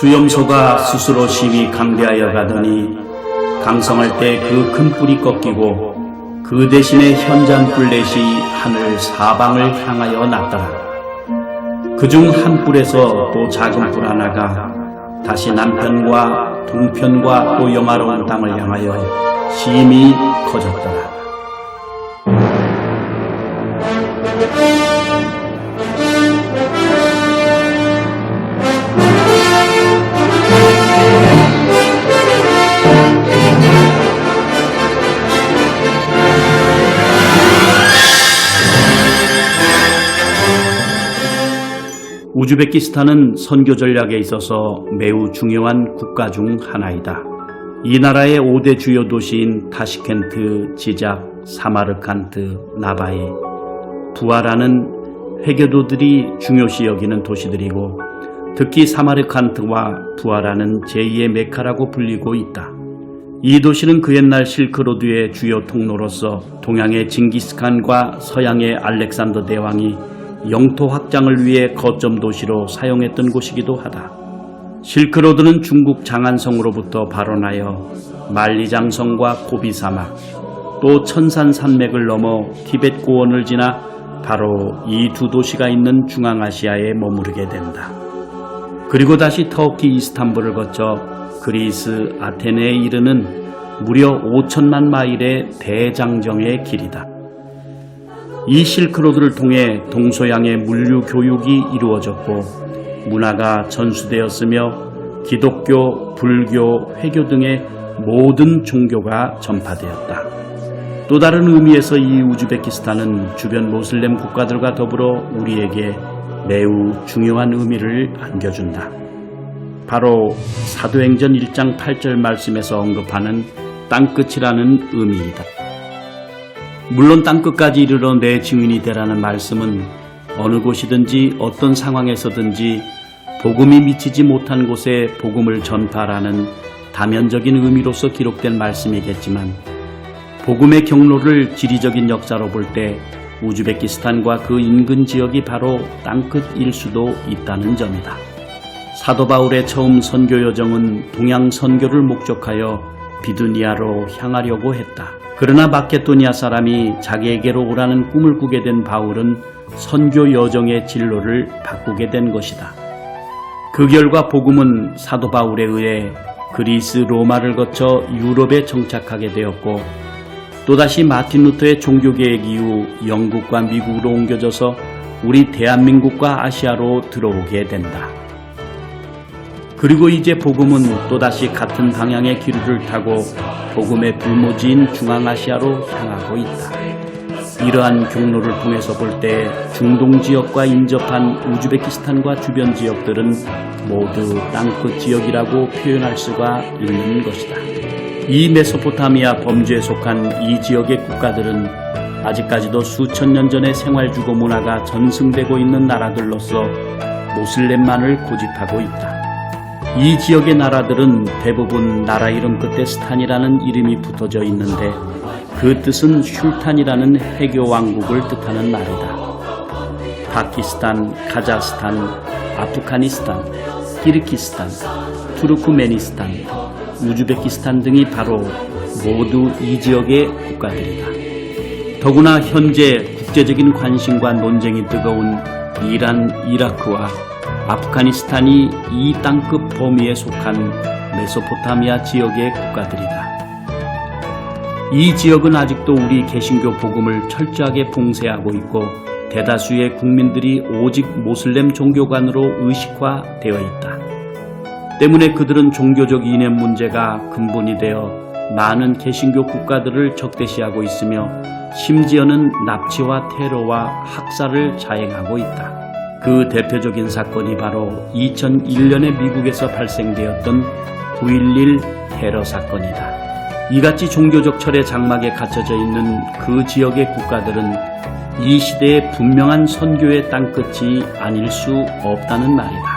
수염소가 스스로 심히 강대하여 가더니 강성할 때 그 큰 뿔이 꺾이고 그 대신에 현잔 뿔렛이 하늘 사방을 향하여 났더라. 그중 한 뿔에서 또 작은 뿔 하나가 다시 남편과 동편과 또 영화로운 땅을 향하여 심히 커졌더라. 우즈베키스탄은 선교 전략에 있어서 매우 중요한 국가 중 하나이다. 이 나라의 5대 주요 도시인 타시켄트, 지작, 사마르칸트, 나바이, 부하라는 회교도들이 중요시 여기는 도시들이고 특히 사마르칸트와 부하라는 제2의 메카라고 불리고 있다. 이 도시는 그 옛날 실크로드의 주요 통로로서 동양의 징기스칸과 서양의 알렉산더 대왕이 영토 확장을 위해 거점 도시로 사용했던 곳이기도 하다. 실크로드는 중국 장안성으로부터 발원하여 만리장성과 고비 사막, 또 천산 산맥을 넘어 티벳 고원을 지나 바로 이 두 도시가 있는 중앙아시아에 머무르게 된다. 그리고 다시 터키 이스탄불을 거쳐 그리스 아테네에 이르는 무려 5천만 마일의 대장정의 길이다. 이 실크로드를 통해 동서양의 물류 교육이 이루어졌고 문화가 전수되었으며 기독교, 불교, 회교 등의 모든 종교가 전파되었다. 또 다른 의미에서 이 우즈베키스탄은 주변 모슬렘 국가들과 더불어 우리에게 매우 중요한 의미를 안겨준다. 바로 사도행전 1장 8절 말씀에서 언급하는 땅끝이라는 의미이다. 물론 땅끝까지 이르러 내 증인이 되라는 말씀은 어느 곳이든지 어떤 상황에서든지 복음이 미치지 못한 곳에 복음을 전파라는 다면적인 의미로서 기록된 말씀이겠지만 복음의 경로를 지리적인 역사로 볼 때 우즈베키스탄과 그 인근 지역이 바로 땅끝일 수도 있다는 점이다. 사도 바울의 처음 선교 여정은 동양 선교를 목적하여 비두니아로 향하려고 했다. 그러나 마케도니아 사람이 자기에게로 오라는 꿈을 꾸게 된 바울은 선교 여정의 진로를 바꾸게 된 것이다. 그 결과 복음은 사도 바울에 의해 그리스 로마를 거쳐 유럽에 정착하게 되었고 또다시 마틴 루터의 종교개혁 이후 영국과 미국으로 옮겨져서 우리 대한민국과 아시아로 들어오게 된다. 그리고 이제 복음은 또다시 같은 방향의 기류를 타고 복음의 불모지인 중앙아시아로 향하고 있다. 이러한 경로를 통해서 볼 때 중동 지역과 인접한 우즈베키스탄과 주변 지역들은 모두 땅끝 지역이라고 표현할 수가 있는 것이다. 이 메소포타미아 범주에 속한 이 지역의 국가들은 아직까지도 수천 년 전의 생활주거 문화가 전승되고 있는 나라들로서 모슬렘만을 고집하고 있다. 이 지역의 나라들은 대부분 나라 이름 끝에 스탄이라는 이름이 붙어져 있는데 그 뜻은 슐탄이라는 해교 왕국을 뜻하는 말이다. 파키스탄, 카자흐스탄, 아프가니스탄, 키르키스탄, 투르크메니스탄, 우즈베키스탄 등이 바로 모두 이 지역의 국가들이다. 더구나 현재 국제적인 관심과 논쟁이 뜨거운 이란, 이라크와 아프가니스탄이 이 땅끝 범위에 속한 메소포타미아 지역의 국가들이다. 이 지역은 아직도 우리 개신교 복음을 철저하게 봉쇄하고 있고 대다수의 국민들이 오직 모슬렘 종교관으로 의식화되어 있다. 때문에 그들은 종교적 이념 문제가 근본이 되어 많은 개신교 국가들을 적대시하고 있으며 심지어는 납치와 테러와 학살을 자행하고 있다. 그 대표적인 사건이 바로 2001년에 미국에서 발생되었던 9.11 테러 사건이다. 이같이 종교적 철의 장막에 갇혀져 있는 그 지역의 국가들은 이 시대의 분명한 선교의 땅끝이 아닐 수 없다는 말이다.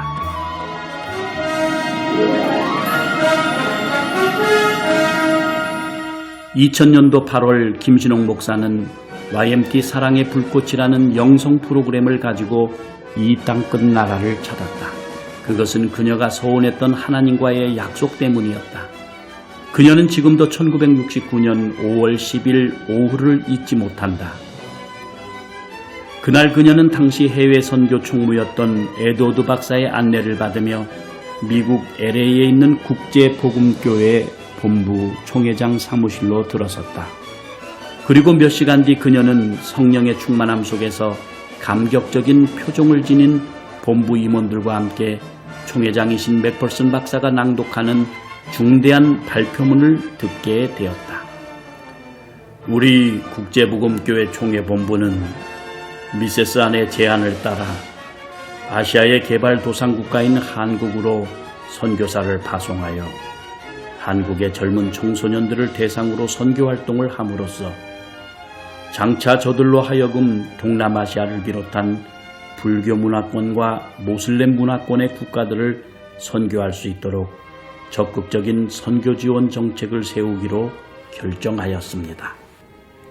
2000년도 8월 김신홍 목사는 YMT 사랑의 불꽃이라는 영성 프로그램을 가지고 이 땅 끝 나라를 찾았다. 그것은 그녀가 소원했던 하나님과의 약속 때문이었다. 그녀는 지금도 1969년 5월 10일 오후를 잊지 못한다. 그날 그녀는 당시 해외 선교 총무였던 에드워드 박사의 안내를 받으며 미국 LA에 있는 국제복음교회 본부 총회장 사무실로 들어섰다. 그리고 몇 시간 뒤 그녀는 성령의 충만함 속에서 감격적인 표정을 지닌 본부 임원들과 함께 총회장이신 맥펄슨 박사가 낭독하는 중대한 발표문을 듣게 되었다. 우리 국제복음교회 총회 본부는 미세스 안의 제안을 따라 아시아의 개발 도상국가인 한국으로 선교사를 파송하여 한국의 젊은 청소년들을 대상으로 선교 활동을 함으로써 장차 저들로 하여금 동남아시아를 비롯한 불교 문화권과 모슬렘 문화권의 국가들을 선교할 수 있도록 적극적인 선교 지원 정책을 세우기로 결정하였습니다.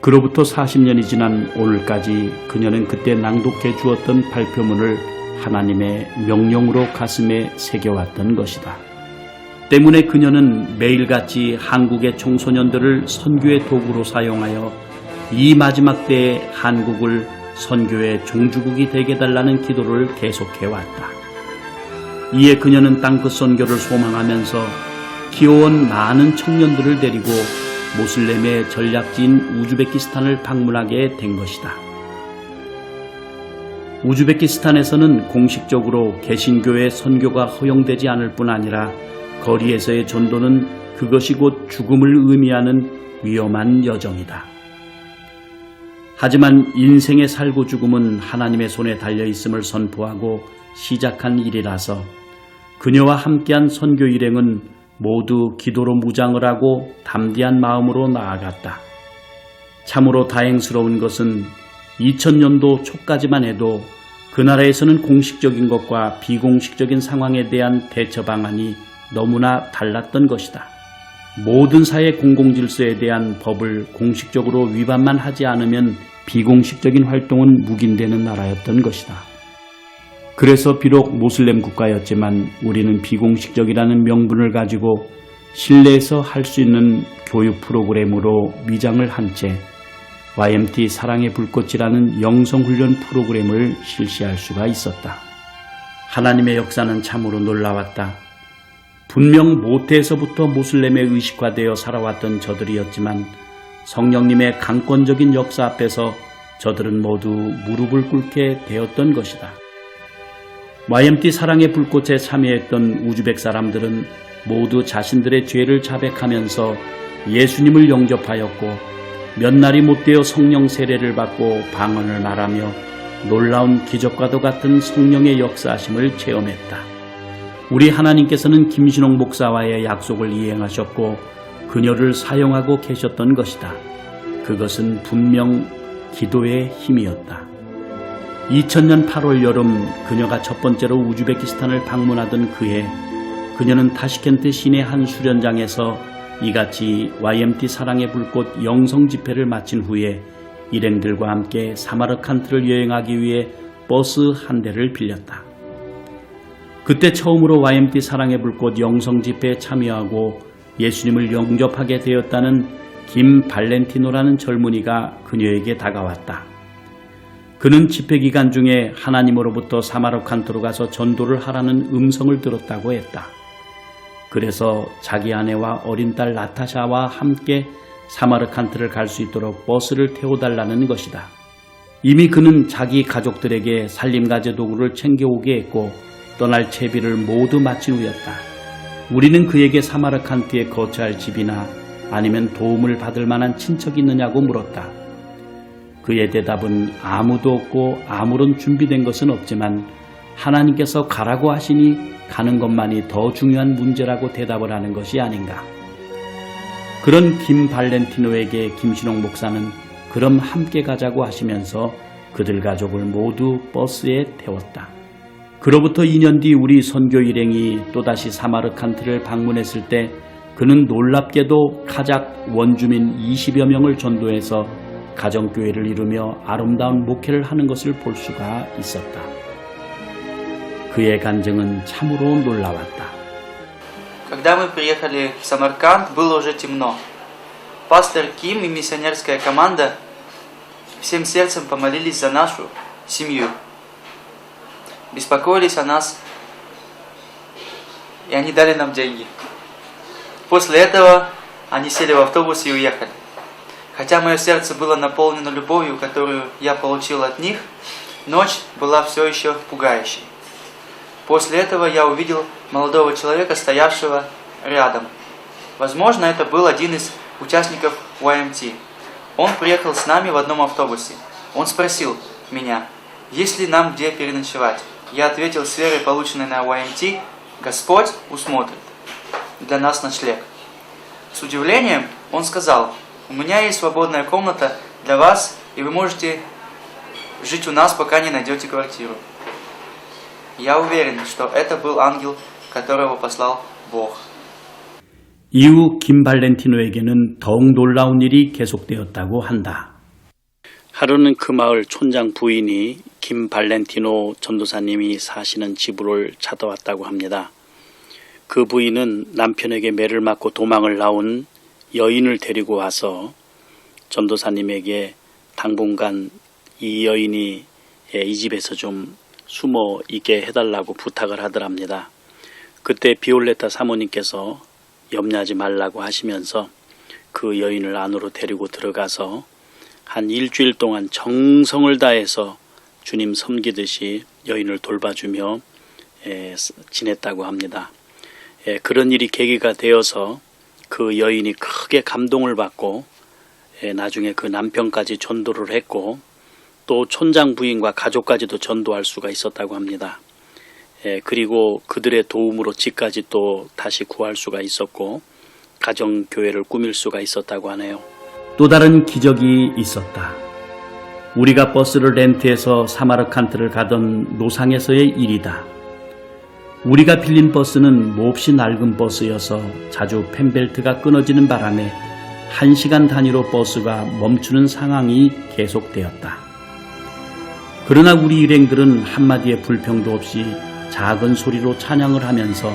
그로부터 40년이 지난 오늘까지 그녀는 그때 낭독해 주었던 발표문을 하나님의 명령으로 가슴에 새겨왔던 것이다. 때문에 그녀는 매일같이 한국의 청소년들을 선교의 도구로 사용하여 이 마지막 때에 한국을 선교의 종주국이 되게 달라는 기도를 계속해왔다. 이에 그녀는 땅끝 선교를 소망하면서 기어온 많은 청년들을 데리고 모슬렘의 전략지인 우즈베키스탄을 방문하게 된 것이다. 우즈베키스탄에서는 공식적으로 개신교의 선교가 허용되지 않을 뿐 아니라 거리에서의 전도는 그것이 곧 죽음을 의미하는 위험한 여정이다. 하지만 인생의 살고 죽음은 하나님의 손에 달려 있음을 선포하고 시작한 일이라서 그녀와 함께한 선교 일행은 모두 기도로 무장을 하고 담대한 마음으로 나아갔다. 참으로 다행스러운 것은 2000년도 초까지만 해도 그 나라에서는 공식적인 것과 비공식적인 상황에 대한 대처 방안이 너무나 달랐던 것이다. 모든 사회 공공질서에 대한 법을 공식적으로 위반만 하지 않으면 비공식적인 활동은 묵인되는 나라였던 것이다. 그래서 비록 모슬렘 국가였지만 우리는 비공식적이라는 명분을 가지고 실내에서 할 수 있는 교육 프로그램으로 미장을 한 채 YMT 사랑의 불꽃이라는 영성훈련 프로그램을 실시할 수가 있었다. 하나님의 역사는 참으로 놀라웠다. 분명 모태에서부터 모슬렘에 의식화되어 살아왔던 저들이었지만 성령님의 강권적인 역사 앞에서 저들은 모두 무릎을 꿇게 되었던 것이다. YMT 사랑의 불꽃에 참여했던 우즈벡 사람들은 모두 자신들의 죄를 자백하면서 예수님을 영접하였고 몇 날이 못되어 성령 세례를 받고 방언을 말하며 놀라운 기적과도 같은 성령의 역사하심을 체험했다. 우리 하나님께서는 김신홍 목사와의 약속을 이행하셨고 그녀를 사용하고 계셨던 것이다. 그것은 분명 기도의 힘이었다. 2000년 8월 여름 그녀가 첫 번째로 우즈베키스탄을 방문하던 그해 그녀는 타시켄트 시내 한 수련장에서 이같이 YMT 사랑의 불꽃 영성 집회를 마친 후에 일행들과 함께 사마르칸트를 여행하기 위해 버스 한 대를 빌렸다. 그때 처음으로 YMT 사랑의 불꽃 영성 집회에 참여하고 예수님을 영접하게 되었다는 김 발렌티노라는 젊은이가 그녀에게 다가왔다. 그는 집회 기간 중에 하나님으로부터 사마르칸트로 가서 전도를 하라는 음성을 들었다고 했다. 그래서 자기 아내와 어린 딸 나타샤와 함께 사마르칸트를 갈 수 있도록 버스를 태워달라는 것이다. 이미 그는 자기 가족들에게 살림가제 도구를 챙겨오게 했고 떠날 채비를 모두 마친 후였다. 우리는 그에게 사마르칸트에 거처할 집이나 아니면 도움을 받을 만한 친척이 있느냐고 물었다. 그의 대답은 아무도 없고 아무런 준비된 것은 없지만 하나님께서 가라고 하시니 가는 것만이 더 중요한 문제라고 대답을 하는 것이 아닌가. 그런 김 발렌티노에게 김신홍 목사는 그럼 함께 가자고 하시면서 그들 가족을 모두 버스에 태웠다. 그로부터 2년 뒤 우리 선교 일행이 또다시 사마르칸트를 방문했을 때 그는 놀랍게도 카작 원주민 20여 명을 전도해서 가정교회를 이루며 아름다운 목회를 하는 것을 볼 수가 있었다. 그의 간증은 참으로 놀라웠다. Когда мы приехали в Самарканд, было уже темно. Пастор Ким и миссионерская команда всем сердцем помолились за нашу семью. Беспокоились о нас, и они дали нам деньги. После этого они сели в автобус и уехали. Хотя мое сердце было наполнено любовью, которую я получил от них, ночь была все еще пугающей. После этого я увидел молодого человека, стоявшего рядом. Возможно, это был один из участников YMT. Он приехал с нами в одном автобусе. Он спросил меня, есть ли нам где переночевать. Я ответил с верой, полученной на YMT, Господь усмотрит для нас ночлег. С удивлением он сказал, у меня есть свободная комната для вас, и вы можете жить у нас, пока не найдете квартиру. Я уверен, что это был ангел, которого послал Бог. 이후 김발렌티노에게는 더욱 놀라운 일이 계속되었다고 한다. 하루는 그 마을 촌장 부인이 김발렌티노 전도사님이 사시는 집을 찾아왔다고 합니다. 그 부인은 남편에게 매를 맞고 도망을 나온 여인을 데리고 와서 전도사님에게 당분간 이 여인이 예, 이 집에서 좀 숨어 있게 해달라고 부탁을 하더랍니다. 그때 비올레타 사모님께서 염려하지 말라고 하시면서 그 여인을 안으로 데리고 들어가서 한 일주일 동안 정성을 다해서 주님 섬기듯이 여인을 돌봐주며 에, 스- 지냈다고 합니다. 에, 그런 일이 계기가 되어서 그 여인이 크게 감동을 받고 에, 나중에 그 남편까지 전도를 했고 또 촌장 부인과 가족까지도 전도할 수가 있었다고 합니다. 예, 그리고 그들의 도움으로 집까지 또 다시 구할 수가 있었고 가정 교회를 꾸밀 수가 있었다고 하네요. 또 다른 기적이 있었다. 우리가 버스를 렌트해서 사마르칸트를 가던 노상에서의 일이다. 우리가 빌린 버스는 몹시 낡은 버스여서 자주 펜벨트가 끊어지는 바람에 1시간 단위로 버스가 멈추는 상황이 계속되었다. 그러나 우리 일행들은 한마디의 불평도 없이 작은 소리로 찬양을 하면서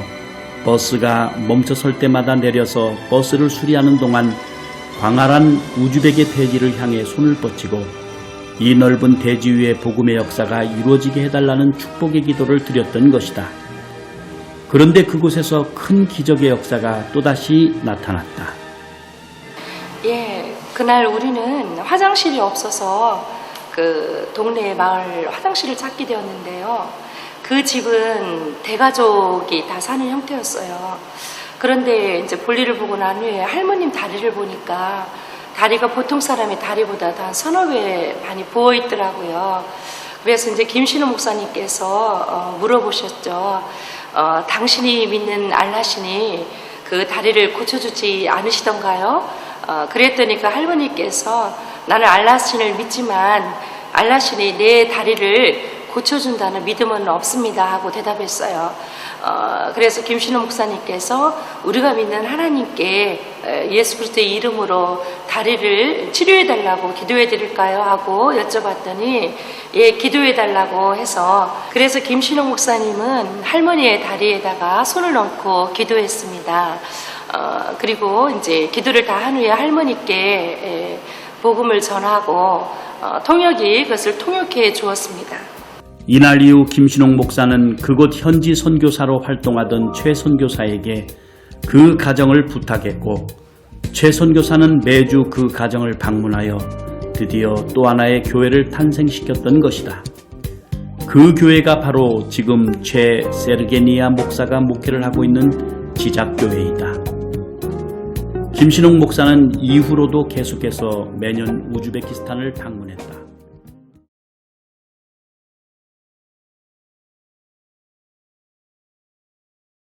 버스가 멈춰설 때마다 내려서 버스를 수리하는 동안 광활한 우즈벡의 대지를 향해 손을 뻗치고 이 넓은 대지 위에 복음의 역사가 이루어지게 해달라는 축복의 기도를 드렸던 것이다. 그런데 그곳에서 큰 기적의 역사가 또다시 나타났다. 예, 그날 우리는 화장실이 없어서 그 동네 마을 화장실을 찾게 되었는데요. 그 집은 대가족이 다 사는 형태였어요. 그런데 이제 볼일을 보고 난 후에 할머님 다리를 보니까 다리가 보통 사람의 다리보다 한 서너 배 많이 부어 있더라고요. 그래서 이제 김신호 목사님께서 어, 물어보셨죠. 어, 당신이 믿는 알라신이 그 다리를 고쳐주지 않으시던가요? 어, 그랬더니 그 할머니께서 나는 알라신을 믿지만 알라신이 내 다리를 고쳐준다는 믿음은 없습니다 하고 대답했어요. 어, 그래서 김신호 목사님께서 우리가 믿는 하나님께 에, 예수 그리스도의 이름으로 다리를 치료해 달라고 기도해 드릴까요 하고 여쭤봤더니 예 기도해 달라고 해서 그래서 김신호 목사님은 할머니의 다리에다가 손을 얹고 기도했습니다. 어, 그리고 이제 기도를 다 한 후에 할머니께 에, 복음을 전하고 어, 통역이 그것을 통역해 주었습니다. 이날 이후 김신홍 목사는 그곳 현지 선교사로 활동하던 최 선교사에게 그 가정을 부탁했고 최 선교사는 매주 그 가정을 방문하여 드디어 또 하나의 교회를 탄생시켰던 것이다. 그 교회가 바로 지금 최 세르게니아 목사가 목회를 하고 있는 지작교회이다. 김신홍 목사는 이후로도 계속해서 매년 우즈베키스탄을 방문했다.